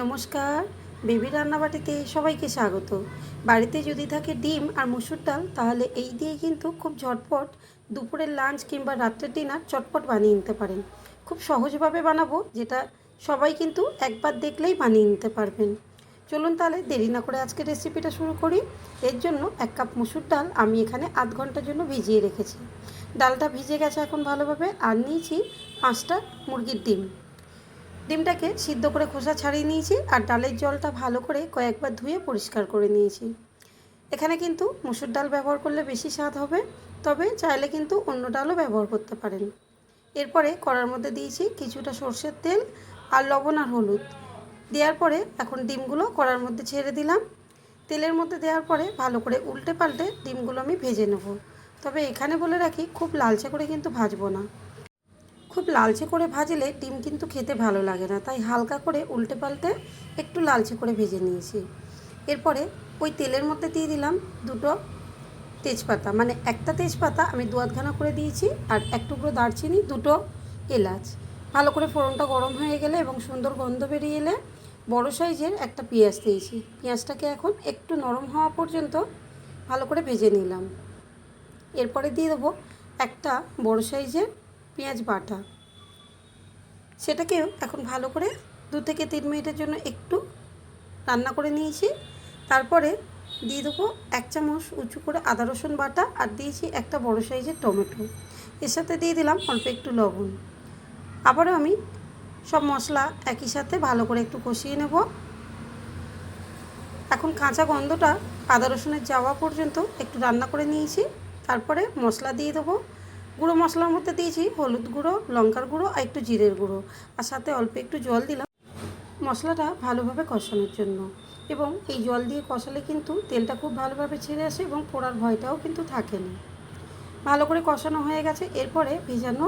নমস্কার, বেবি রান্নাবাটিতে সবাইকে স্বাগত। বাড়িতে যদি থাকে ডিম আর মুসুর ডাল, তাহলে এই দিয়ে কিন্তু খুব ঝটপট দুপুরের লাঞ্চ কিংবা রাত্রের ডিনার চটপট বানিয়ে নিতে পারেন। খুব সহজভাবে বানাবো, যেটা সবাই কিন্তু একবার দেখলেই বানিয়ে নিতে পারবেন। চলুন তাহলে দেরি না করে আজকে রেসিপিটা শুরু করি। এর জন্য এক কাপ মুসুর ডাল আমি এখানে আধ ঘণ্টার জন্য ভিজিয়ে রেখেছি। ডালটা ভিজে গেছে এখন ভালোভাবে, আর নিয়েছি পাঁচটা মুরগির ডিম। ডিমটাকে সিদ্ধ করে খোসা ছাড়িয়ে নিয়েছি আর ডালের জলটা ভালো করে কয়েকবার ধুয়ে পরিষ্কার করে নিয়েছি। এখানে কিন্তু মুসুর ডাল ব্যবহার করলে বেশি স্বাদ হবে, তবে চাইলে কিন্তু অন্য ডালও ব্যবহার করতে পারেন। এরপরে কড়ার মধ্যে দিয়েছি কিছুটা সর্ষের তেল আর লবণ আর হলুদ। দেওয়ার পরে এখন ডিমগুলো কড়ার মধ্যে ছেড়ে দিলাম। তেলের মধ্যে দেওয়ার পরে ভালো করে উল্টে পাল্টে ডিমগুলো আমি ভেজে নেব। তবে এখানে বলে রাখি, খুব লালচে করে কিন্তু ভাজবো না। খুব লালচে করে ভাজলে ডিম কিন্তু খেতে ভালো লাগে না। তাই হালকা করে উল্টে পাল্টে একটু লালচে করে ভেজে নিয়েছি। এরপরে ওই তেলের মধ্যে দিয়ে দিলাম দুটো তেজপাতা। মানে একটা তেজপাতা আমি দু আধখানা করে দিয়েছি আর এক টুকরো দারচিনি, দুটো এলাচ। ভালো করে ফোড়নটা গরম হয়ে গেলে এবং সুন্দর গন্ধ বেরিয়ে এলে বড়ো সাইজের একটা পেঁয়াজ দিয়েছি। পেঁয়াজটাকে এখন একটু নরম হওয়া পর্যন্ত ভালো করে ভেজে নিলাম। এরপরে দিয়ে দেবো একটা বড় সাইজের পেঁয়াজ বাটা। সেটাকেও এখন ভালো করে দু থেকে তিন মিনিটের জন্য একটু রান্না করে নিয়েছি। তারপরে দিয়ে দেবো এক চামচ উঁচু করে আদা রসুন বাটা আর দিয়েছি একটা বড় সাইজের টমেটো। এর সাথে দিয়ে দিলাম অল্প একটু লবণ। আবারও আমি সব মশলা একই সাথে ভালো করে একটু কষিয়ে নেব। এখন কাঁচা গন্ধটা আদা রসুনের যাওয়া পর্যন্ত একটু রান্না করে নিয়েছি। তারপরে মশলা দিয়ে দেবো গুঁড়ো মশলার মধ্যে দিয়েছি হলুদ গুঁড়ো, লঙ্কার গুঁড়ো আর একটু জিরের গুঁড়ো। আর সাথে অল্প একটু জল দিলাম মশলাটা ভালোভাবে কষানোর জন্য। এবং এই জল দিয়ে কষালে কিন্তু তেলটা খুব ভালোভাবে ছেড়ে আসে এবং পোড়ার ভয়টাও কিন্তু থাকে না ভালো করে কষানো হয়ে গেছে। এরপরে ভেজানো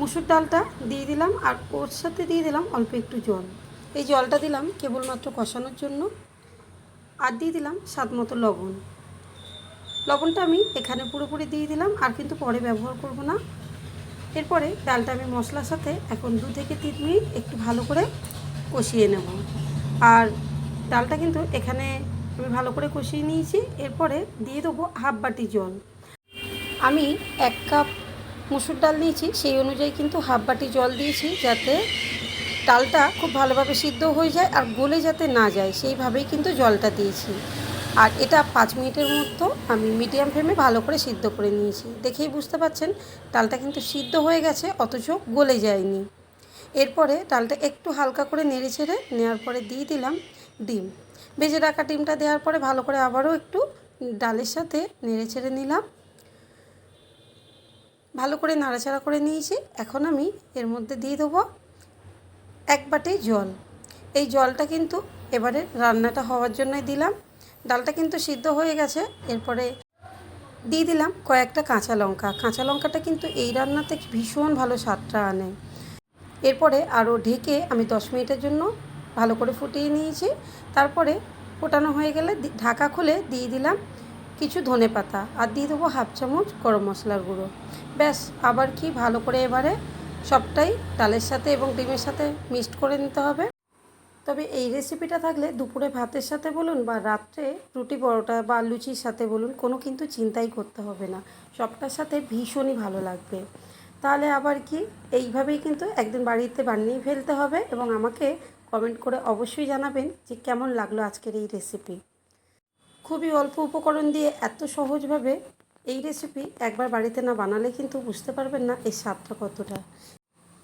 মুসুর ডালটা দিয়ে দিলাম আর ওর সাথে দিয়ে দিলাম অল্প একটু জল। এই জলটা দিলাম কেবলমাত্র কষানোর জন্য। আর দিয়ে দিলাম স্বাদ মতো লবণ। লবণটা আমি এখানে পুরোপুরি দিয়ে দিলাম, আর কিন্তু পরে ব্যবহার করব না। এরপরে ডালটা আমি মশলার সাথে এখন দু থেকে তিন মিনিট একটু ভালো করে কষিয়ে নেব। আর ডালটা কিন্তু এখানে আমি ভালো করে কষিয়ে নিয়েছি, এরপরে দিয়ে দেবো হাফ বাটি জল। আমি এক কাপ মুসুর ডাল নিয়েছি সেই অনুযায়ী কিন্তু হাফ বাটি জল দিয়েছি, যাতে ডালটা খুব ভালোভাবে সিদ্ধ হয়ে যায় আর গলে যাতে না যায়, সেইভাবেই কিন্তু জলটা দিয়েছি। আর এটা পাঁচ মিনিটের মতো আমি মিডিয়াম ফ্লেমে ভালো করে সিদ্ধ করে নিয়েছি। দেখেই বুঝতে পারছেন, ডালটা কিন্তু সিদ্ধ হয়ে গেছে, অথচ গলে যায়নি। এরপরে ডালটা একটু হালকা করে নেড়ে ছেড়ে নেওয়ার পরে দিয়ে দিলাম ডিম। ভেজে রাখা ডিমটা দেওয়ার পরে ভালো করে আবারও একটু ডালের সাথে নেড়ে ছেড়ে নিলাম। ভালো করে নাড়াচাড়া করে নিয়েছি। এখন আমি এর মধ্যে দিয়ে দেবো এক বাটি জল। এই জলটা কিন্তু এবারে রান্নাটা হওয়ার জন্যই দিলাম। ডালটা কিন্তু সিদ্ধ হয়ে গেছে। এরপরে দিয়ে দিলাম কয়েকটা কাঁচা লঙ্কা। কাঁচা লঙ্কাটা কিন্তু এই রান্নাতে ভীষণ ভালো স্বাদটা আনে। এরপরে আরও ঢেকে আমি দশ মিনিটের জন্য ভালো করে ফুটিয়ে নিয়েছি। তারপরে ফোটানো হয়ে গেলে ঢাকা খুলে দিয়ে দিলাম কিছু ধনে পাতা আর দিয়ে দেবো হাফ চামচ গরম মশলার গুঁড়ো। ব্যাস, আবার কি ভালো করে এবারে সবটাই ডালের সাথে এবং ডিমের সাথে মিক্সড করে নিতে হবে। তবে এই রেসিপিটা থাকলে দুপুরে ভাতের সাথে বলুন বা রাত্রে রুটি পরোটা বা লুচির সাথে বলুন, কোনো কিন্তু চিন্তাই করতে হবে না। সবটার সাথে ভীষণই ভালো লাগবে। তাহলে আবার কি? এইভাবেই কিন্তু একদিন বাড়িতে বানিয়ে ফেলতে হবে এবং আমাকে কমেন্ট করে অবশ্যই জানাবেন যে কেমন লাগল আজকের এই রেসিপি খুবই অল্প উপকরণ দিয়ে এত সহজভাবে এই রেসিপি একবার বাড়িতে না বানালে কিন্তু বুঝতে পারবেন না এর স্বাদটা কতটা।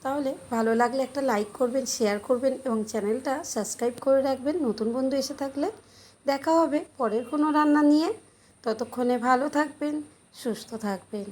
তাহলে ভালো লাগলে একটা লাইক করবেন শেয়ার করবেন এবং চ্যানেলটা সাবস্ক্রাইব করে রাখবেন। নতুন বন্ধু এসে থাকলে দেখা হবে পরের কোনো রান্না নিয়ে। ততক্ষণে ভালো থাকবেন, সুস্থ থাকবেন।